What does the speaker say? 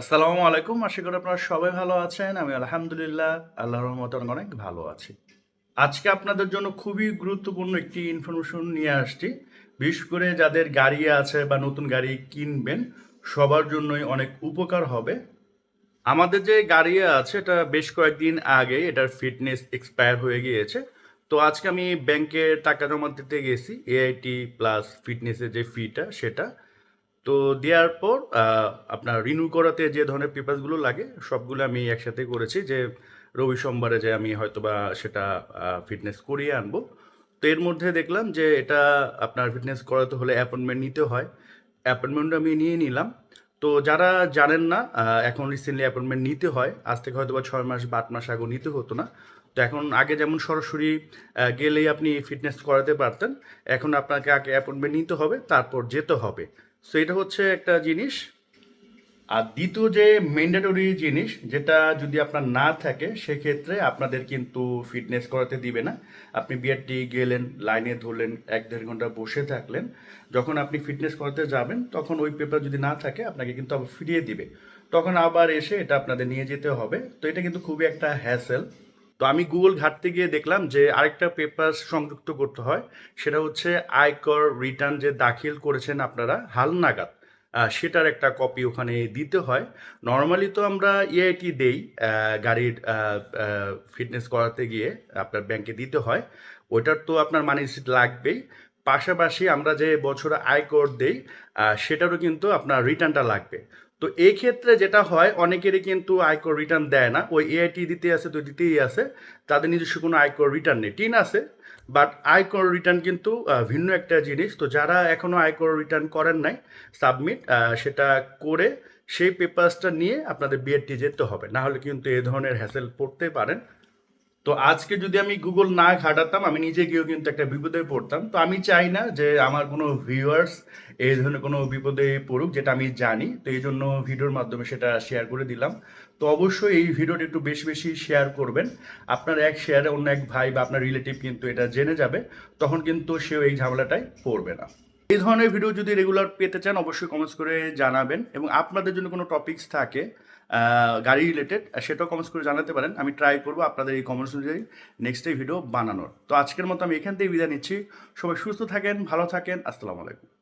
আসসালামু আলাইকুম। আশা করি আপনারা সবাই ভালো আছেন। আমি আলহামদুলিল্লাহ, আল্লাহর রহমতে অনেক ভালো আছি। আজকে আপনাদের জন্য খুবই গুরুত্বপূর্ণ একটি ইনফরমেশন নিয়ে আসছি। বিশেষ করে যাদের গাড়ি আছে বা নতুন গাড়ি কিনবেন, সবার জন্যই অনেক উপকার হবে। আমাদের যে গাড়ি আছে, এটা বেশ কয়েকদিন আগে এটার ফিটনেস এক্সপায়ার হয়ে গিয়েছে। তো আজকে আমি ব্যাংকে টাকা জমা দিতে গেছি এআইটি প্লাস ফিটনেসের যে ফিটা সেটা। তো দেওয়ার পর আপনার রিনিউ করাতে যে ধরনের পেপারসগুলো লাগে, সবগুলো আমি একসাথে করেছি যে রবি সোমবারে যে আমি হয়তোবা সেটা ফিটনেস করিয়ে আনব। তো এর মধ্যে দেখলাম যে এটা আপনার ফিটনেস করাতে হলে অ্যাপয়েন্টমেন্ট নিতে হয়। অ্যাপয়েন্টমেন্ট আমি নিয়ে নিলাম। তো যারা জানেন না এখন রিসেন্টলি অ্যাপয়েন্টমেন্ট নিতে হয়, আজ থেকে হয়তো বা ছয় মাস বা আট মাস আগে নিতে হতো না। তো এখন আগে যেমন সরাসরি গেলেই আপনি ফিটনেস করাতে পারতেন, এখন আপনাকে আগে অ্যাপয়েন্টমেন্ট নিতে হবে, তারপর যেতে হবে। সো এটা হচ্ছে একটা জিনিস। আর দ্বিতীয় যে ম্যান্ডেটরি জিনিস, যেটা যদি আপনার না থাকে, সেক্ষেত্রে আপনাদের কিন্তু ফিটনেস করাতে দিবে না। আপনি বিআরটি গেলেন লাইনে ধরলেন, এক দেড় ঘণ্টা বসে থাকলেন, যখন আপনি ফিটনেস করাতে যাবেন, তখন ওই পেপার যদি না থাকে, আপনাকে কিন্তু আবার ফিরিয়ে দিবে। তখন আবার এসে এটা আপনাদের নিয়ে যেতে হবে। তো এটা কিন্তু খুবই একটা হ্যাসেল তো আমি গুগল ঘাটতে গিয়ে দেখলাম যে আরেকটা পেপার সংযুক্ত করতে হয় সেটা হচ্ছে আয়কর রিটার্ন যে দাখিল করেছেন আপনারা হালনাগাদ আহ, সেটার একটা কপি ওখানে দিতে হয়। নর্মালি তো আমরা ইআইটি দেই গাড়ির ফিটনেস করাতে গিয়ে আপনার ব্যাংকে দিতে হয়। ওইটার তো আপনার মানি রিসিট লাগবেই। পাশাপাশি আমরা যে বছরে আয়কর দেই সেটারও কিন্তু আপনার রিটার্নটা লাগবে। তো এই ক্ষেত্রে যেটা হয়, অনেকেরই কিন্তু আয়কর রিটার্ন দেয় না। ওই এআইটি দিতে আছে, তো দিতেই আছে। তাদের নিজস্ব কোনো আয়কর রিটার্ন নেই। টিন আছে বাট আয়কর রিটার্ন কিন্তু ভিন্ন একটা জিনিস। তো যারা এখনও আয়কর রিটার্ন করেন নাই সাবমিট সেটা করে সেই পেপার্সটা নিয়ে আপনাদের বিএডটি যেতে হবে। না হলে কিন্তু এ ধরনের হ্যাসেল পড়তে পারেন। তো আজকে যদি আমি গুগল না ঘাটাতাম, আমি নিজে গিয়েও কিন্তু একটা বিপদে পড়তাম। তো আমি চাই না যে আমার কোনো ভিউয়ার্স এই ধরনের কোনো বিপদে পড়ুক, যেটা আমি জানি। তো এই জন্য ভিডিওর মাধ্যমে সেটা শেয়ার করে দিলাম। তো অবশ্যই এই ভিডিওটা একটু বেশি বেশি শেয়ার করবেন। আপনার এক শেয়ারে অন্য এক ভাই বা আপনার রিলেটিভ কিন্তু এটা জেনে যাবে, তখন কিন্তু সেও এই ঝামেলাটায় পড়বে না। এই ধরনের ভিডিও যদি রেগুলার পেতে চান, অবশ্যই কমেন্টস করে জানাবেন। এবং আপনাদের জন্য কোনো টপিকস থাকে গাড়ি রিলেটেড সেটাও কমেন্টস করে জানাতে পারেন। আমি ট্রাই করব আপনাদের এই কমেন্টস অনুযায়ী নেক্সট এই ভিডিও বানানোর। তো আজকের মতো আমি এখান থেকে বিদায় নিচ্ছি। সবাই সুস্থ থাকেন, ভালো থাকেন। আসসালামু আলাইকুম।